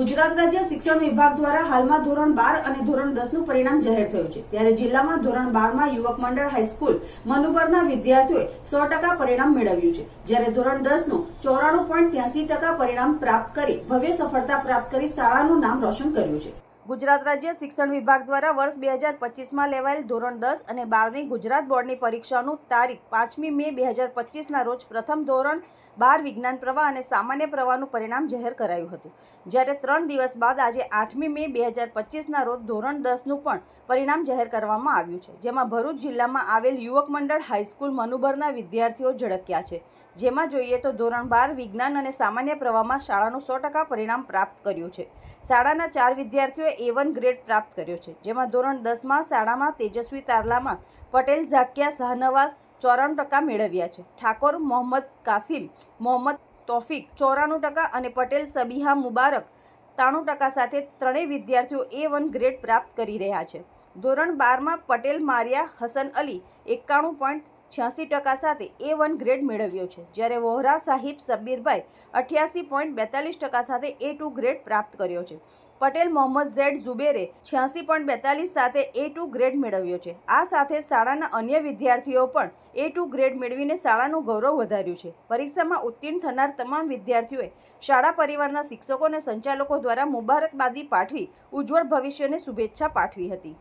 ગુજરાત રાજ્ય શિક્ષણ વિભાગ દ્વારા હાલમાં ધોરણ બાર અને ધોરણ દસનું પરિણામ જાહેર થયું છે. ત્યારે જિલ્લામાં ધોરણ બારમાં યુવક મંડળ હાઈસ્કૂલ મનુબરના વિદ્યાર્થીઓએ સો ટકા પરિણામ મેળવ્યું છે. જ્યારે ધોરણ દસનું ચોરાણું પોઈન્ટ ત્યાસી ટકા પરિણામ પ્રાપ્ત કરી ભવ્ય સફળતા પ્રાપ્ત કરી શાળાનું નામ રોશન કર્યું છે. ગુજરાત રાજ્ય શિક્ષણ વિભાગ દ્વારા વર્ષ બે હજાર પચીસમાં લેવાયેલ ધોરણ દસ અને બારની ગુજરાત બોર્ડની પરીક્ષાનું તારીખ પાંચમી મે બે હજાર પચીસના રોજ પ્રથમ ધોરણ બાર વિજ્ઞાન પ્રવાહ અને સામાન્ય પ્રવાહનું પરિણામ જાહેર કરાયું હતું. જ્યારે ત્રણ દિવસ બાદ આજે આઠમી મે બે હજાર પચીસના રોજ ધોરણ દસનું પણ પરિણામ જાહેર કરવામાં આવ્યું છે. જેમાં ભરૂચ જિલ્લામાં આવેલ યુવક મંડળ હાઈસ્કૂલ મનુબરના વિદ્યાર્થીઓ ઝળક્યા છે. જેમાં જોઈએ તો ધોરણ બાર વિજ્ઞાન અને સામાન્ય પ્રવાહમાં શાળાનું સો ટકા પરિણામ પ્રાપ્ત કર્યું છે. શાળાના ચાર વિદ્યાર્થીઓએ એ વન ગ્રેડ પ્રાપ્ત કર્યો છે, જેમાં ધોરણ દસમાં શાળામાં તેજસ્વી તારલામાં પટેલ, ઝાકિયા, શાહનવાઝ ચોરાણું ટકા મેળવ્યા છે. ઠાકોર, મોહમ્મદ કાસિમ, મોહમ્મદ તોફિક ચોરાણું ટકા અને પટેલ, સબીહા મુબારક ત્રાણું ટકા સાથે ત્રણેય વિદ્યાર્થીઓ એ વન ગ્રેડ પ્રાપ્ત કરી રહ્યા છે. ધોરણ બારમાં પટેલ, મારિયા, હસન અલી એકાણું પોઈન્ટ છ્યાસી ટકા સાથે એ વન ગ્રેડ મેળવ્યો છે. જ્યારે વોહરા સાહિબ સબ્બીરભાઈ અઠ્યાસી પોઈન્ટ બેતાલીસ ટકા સાથે એ ટુ ગ્રેડ પ્રાપ્ત કર્યો છે. પટેલ મોહમ્મદ ઝેડ ઝુબેરે છ્યાસી પોઈન્ટ બેતાલીસ સાથે એ ટુ ગ્રેડ મેળવ્યો છે. આ સાથે શાળાના અન્ય વિદ્યાર્થીઓ પણ એ ટુ ગ્રેડ મેળવીને શાળાનું ગૌરવ વધાર્યું છે. પરીક્ષામાં ઉત્તીર્ણ થનાર તમામ વિદ્યાર્થીઓએ શાળા પરિવારના શિક્ષકો અને સંચાલકો દ્વારા મુબારકબાદી પાઠવી ઉજ્જવળ ભવિષ્યને શુભેચ્છા પાઠવી હતી.